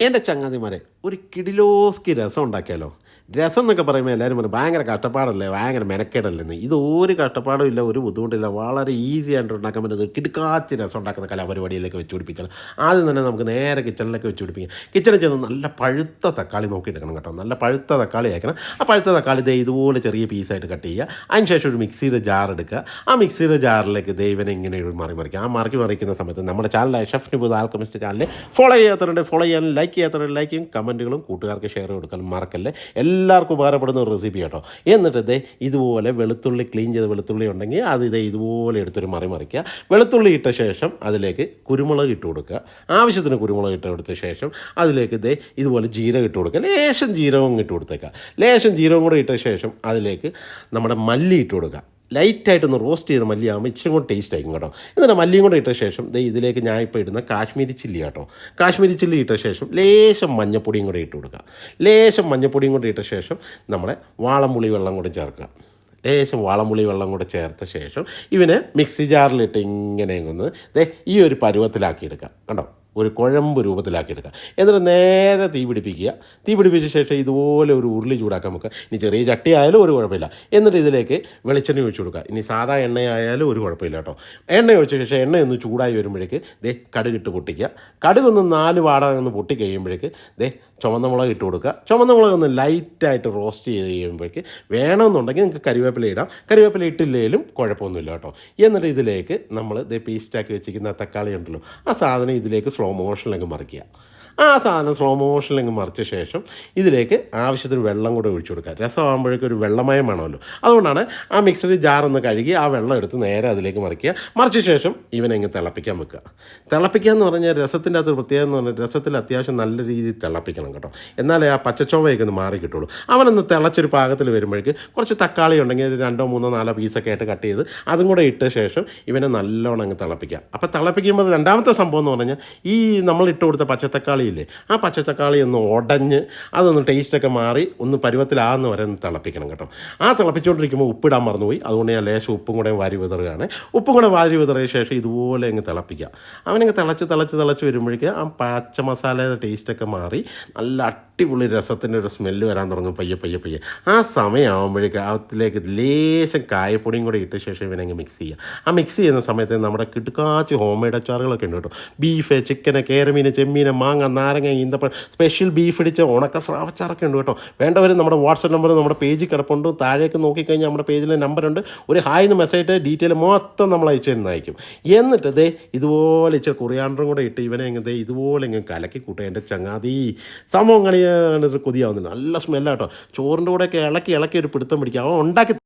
എന്റെ ചങ്ങാതിമാരെ ഒരു കിടിലോസ്കി രസം ഉണ്ടാക്കിയാലോ? രസം എന്നൊക്കെ പറയുമ്പോൾ എല്ലാവരും പറയും ഭയങ്കര കഷ്ടപ്പാടല്ലേ ഭയങ്കര മെനക്കേടല്ലെന്ന് ഇത് ഒരു കഷ്ടപ്പാടും ഇല്ല ഒരു ബുദ്ധിമുട്ടില്ല വളരെ ഈസി ആയിട്ട് ഉണ്ടാക്കാൻ പറ്റുന്നത് കിടുക്കാച്ച് രസം ഉണ്ടാക്കുന്ന കലാപരിപാടിയിലേക്ക് വെച്ച് പിടിപ്പിച്ചാൽ. ആദ്യം തന്നെ നമുക്ക് നേരെ കിച്ചണിലേക്ക് വെച്ച് പിടിപ്പിക്കാം. കിച്ചണിൽ ചെന്ന് നല്ല പഴുത്ത തക്കാളി നോക്കിയെടുക്കണം കേട്ടോ. നല്ല പഴുത്ത തക്കാളി ആക്കണം ആ പഴുത്ത തക്കാളി ദേ ഇതുപോലെ ചെറിയ പീസായിട്ട് കട്ട് ചെയ്യുക. അതിനുശേഷം ഒരു മിക്സിയുടെ ജാർ എടുക്കുക. ആ മിക്സിയുടെ ജാറിലേക്ക് ദൈവനെ ഇങ്ങനെ മറി മറിക്കുക. ആ മറിക്കി മറിക്കുന്ന സമയത്ത് നമ്മുടെ ചാനലായ ഷെഫ് നിബുദ് ആൽക്കമിസ്റ്റ് ചാനലിൽ ഫോളോ ചെയ്യാത്തവരുണ്ട് ഫോളോ ചെയ്യാനും ലൈക്ക് ചെയ്യാത്തവരുണ്ട് ലൈക്കും കമന്റുകളും കൂട്ടുകാർക്ക് ഷെയർ കൊടുക്കാൻ മറക്കല്ലേ. എല്ലാവർക്കും ഉപകാരപ്പെടുന്ന ഒരു റെസിപ്പി കേട്ടോ. എന്നിട്ട് ഇതേ ഇതുപോലെ വെളുത്തുള്ളി ക്ലീൻ ചെയ്ത വെളുത്തുള്ളി ഉണ്ടെങ്കിൽ അത് ഇതേ ഇതുപോലെ എടുത്തൊരു മറി മറിക്കുക. വെളുത്തുള്ളി ഇട്ട ശേഷം അതിലേക്ക് കുരുമുളക് ഇട്ട് കൊടുക്കുക. ആവശ്യത്തിന് കുരുമുളക് ഇട്ട് കൊടുത്ത ശേഷം അതിലേക്ക് ഇതേ ഇതുപോലെ ജീരകം ഇട്ട് കൊടുക്കുക. ലേശം ജീരകം ഇട്ട് കൊടുത്തേക്കുക. ലേശം ജീരകം കൂടെ ഇട്ട ശേഷം അതിലേക്ക് നമ്മുടെ മല്ലി ഇട്ട് കൊടുക്കുക. ലൈറ്റായിട്ടൊന്ന് റോസ്റ്റ് ചെയ്ത മല്ലിയാകുമ്പോൾ ഇച്ചിരി കൂടെ ടേസ്റ്റ് ആയിരിക്കും കേട്ടോ. എന്നിട്ട് മല്ലിയും കൂടെ ഇട്ട ശേഷം ദേ ഇതിലേക്ക് ഞാൻ ഇപ്പോൾ ഇടുന്ന കാശ്മീരി ചില്ലി കേട്ടോ. കാശ്മീരി ചില്ലി ഇട്ട ശേഷം ലേശം മഞ്ഞപ്പൊടിയും കൂടെ ഇട്ട് കൊടുക്കുക. ലേശം മഞ്ഞപ്പൊടിയും കൂടെ ഇട്ട ശേഷം നമ്മുടെ വാളംപുളി വെള്ളം കൂടെ ചേർക്കുക. ലേശം വാളംപുളി വെള്ളം കൂടെ ചേർത്ത ശേഷം ഇവനെ മിക്സി ജാറിലിട്ട് ഇങ്ങനെ ഒന്ന് ദേ ഈ ഒരു പരുവത്തിലാക്കി എടുക്കുക കണ്ടോ? ഒരു കുഴമ്പ് രൂപത്തിലാക്കിയെടുക്കുക. എന്നിട്ട് നേരെ തീ പിടിപ്പിക്കുക. തീ പിടിപ്പിച്ച ശേഷം ഇതുപോലെ ഒരു ഉരുളി ചൂടാക്കാൻ വെക്കുക ഇനി ചെറിയ ചട്ടി ആയാലും ഒരു കുഴപ്പമില്ല. എന്നിട്ട് ഇതിലേക്ക് വെളിച്ചെണ്ണ ഒഴിച്ചു കൊടുക്കുക. ഇനി സാധാ എണ്ണയായാലും ഒരു കുഴപ്പമില്ല കേട്ടോ. എണ്ണ ഒഴിച്ച ശേഷം എണ്ണ ഒന്ന് ചൂടായി വരുമ്പോഴേക്ക് ദേ കടുകിട്ട് പൊട്ടിക്കുക. കടുകൊന്ന് നാല് വാട ഒന്ന് പൊട്ടി കഴിയുമ്പോഴേക്ക് ദേ ചുവന്ന മുളക് ഇട്ട് കൊടുക്കുക. ചുവന്ന മുളക് ഒന്ന് ലൈറ്റായിട്ട് റോസ്റ്റ് ചെയ്ത് കഴിയുമ്പോഴേക്ക് വേണമെന്നുണ്ടെങ്കിൽ നിങ്ങൾക്ക് കറിവേപ്പില ഇടാം. കറിവേപ്പില ഇട്ടില്ലെങ്കിലും കുഴപ്പമൊന്നുമില്ല കേട്ടോ. എന്നിട്ട് ഇതിലേക്ക് നമ്മൾ ദേ പേസ്റ്റാക്കി വെച്ചിരിക്കുന്ന തക്കാളി ഉണ്ടല്ലോ ആ സാധനം ഇതിലേക്ക് സ്ലോ മോഷനിലേക്ക് മറിക്കുക. ആ സാധനം സ്ലോ മോഷനിലേക്ക് മറിച്ച ശേഷം ഇതിലേക്ക് ആവശ്യത്തിന് വെള്ളം കൂടെ ഒഴിച്ചു കൊടുക്കുക. രസമാകുമ്പോഴേക്കും ഒരു വെള്ളമയം വേണമല്ലോ. അതുകൊണ്ടാണ് ആ മിക്സറി ജാർ ഒന്ന് കഴുകി ആ വെള്ളം എടുത്ത് നേരെ അതിലേക്ക് മറിക്കുക. മറിച്ച ശേഷം ഇവനെ ഇങ്ങ് തിളപ്പിക്കാൻ വെക്കുക. തിളപ്പിക്കുക എന്ന് പറഞ്ഞാൽ രസത്തിന്റെ അകത്ത് പ്രത്യേകത എന്ന് പറഞ്ഞാൽ രസത്തിൽ അത്യാവശ്യം നല്ല രീതിയിൽ തിളപ്പിക്കണം കേട്ടോ. എന്നാലേ ആ പച്ചച്ചോവയൊക്കെ ഒന്ന് മാറി കിട്ടുള്ളൂ. അവനൊന്ന് തിളച്ചൊരു പാകത്തിൽ വരുമ്പോഴേക്ക് കുറച്ച് തക്കാളി ഉണ്ടെങ്കിൽ രണ്ടോ മൂന്നോ നാലോ പീസൊക്കെ ആയിട്ട് കട്ട് ചെയ്ത് അതും കൂടെ ഇട്ട ശേഷം ഇവനെ നല്ലോണം അങ്ങ് തിളപ്പിക്കുക. അപ്പോൾ തിളപ്പിക്കുമ്പോൾ രണ്ടാമത്തെ സംഭവം എന്ന് പറഞ്ഞാൽ ഈ നമ്മൾ ഇട്ട് കൊടുത്ത പച്ചത്തക്കാളി ഇല്ലേ ആ പച്ചച്ചക്കാളി ഒന്ന് ഉടഞ്ഞ് അതൊന്ന് ടേസ്റ്റൊക്കെ മാറി ഒന്ന് പരുവത്തിലാകുന്ന വരെ ഒന്ന് തിളപ്പിക്കണം കേട്ടോ. ആ തിളപ്പിച്ചുകൊണ്ടിരിക്കുമ്പോൾ ഉപ്പിടാൻ മറന്നുപോയി. അതുകൊണ്ട് ഞാൻ ലേശം ഉപ്പും കൂടെ വാരി വിതറുകയാണ്. ഉപ്പും കൂടെ വാരി വിതറിയ ശേഷം ഇതുപോലെ അങ്ങ് തിളപ്പിക്കുക. അവനങ്ങ് തിളച്ച് തിളച്ച് തിളച്ച് വരുമ്പോഴേക്ക് ആ പച്ച മസാലയുടെ ടേസ്റ്റൊക്കെ മാറി. നല്ല അടിപൊളി രസത്തിന്റെ ഒരു സ്മെല്ല് വരാൻ തുടങ്ങും. പയ്യെ പയ്യെ പയ്യെ. ആ സമയമാകുമ്പോഴേക്ക് അതിലേക്ക് ലേശം കായപ്പൊടിയും കൂടെ ഇട്ട ശേഷം ഇവനങ്ങ് മിക്സ് ചെയ്യുക ആ മിക്സ് ചെയ്യുന്ന സമയത്ത് നമ്മുടെ കിടുക്കാച്ച് ഹോം മെയ്ഡ് അച്ചാറുകളൊക്കെ ഉണ്ട് കേട്ടോ. ബീഫ് ചിക്കന് കേരമീൻ ചെമ്മീൻ മാങ്ങ നാരങ്ങ ഈന്തപ്പഴം സ്പെഷ്യൽ ബീഫ് ഇടിച്ച ഉണക്ക സ്രാവച്ചാറൊക്കെ ഉണ്ട് കേട്ടോ. വേണ്ടവർ നമ്മുടെ വാട്സപ്പ് നമ്പർ നമ്മുടെ പേജിൽ കിടപ്പുണ്ട്. താഴേക്ക് നോക്കിക്കഴിഞ്ഞാൽ നമ്മുടെ പേജിലെ നമ്പറുണ്ട് ഒരു ഹായ് എന്ന് മെസ്സേജ് ഡീറ്റെയിൽ മൊത്തം നമ്മൾ അയച്ചു തരുന്നതായിരിക്കും എന്നിട്ട് ദേ ഇതുപോലെ ഇച്ചിരി കുറിയാണ്ടറും കൂടെ ഇട്ട് ഇവനെ എങ്ങനെ ഇതുപോലെ ഇങ്ങനെ കലക്കി കൂട്ടുക. എന്റെ ചങ്ങാതി സംഭവം കളിയാണ്ട് കൊതിയാവുന്നില്ല നല്ല സ്മെല്ലാട്ടോ ചോറിന്റെ കൂടെയൊക്കെ ഇളക്കി ഇളക്കി ഒരു പിടുത്തം പിടിക്കുക അവൻ ഉണ്ടാക്കി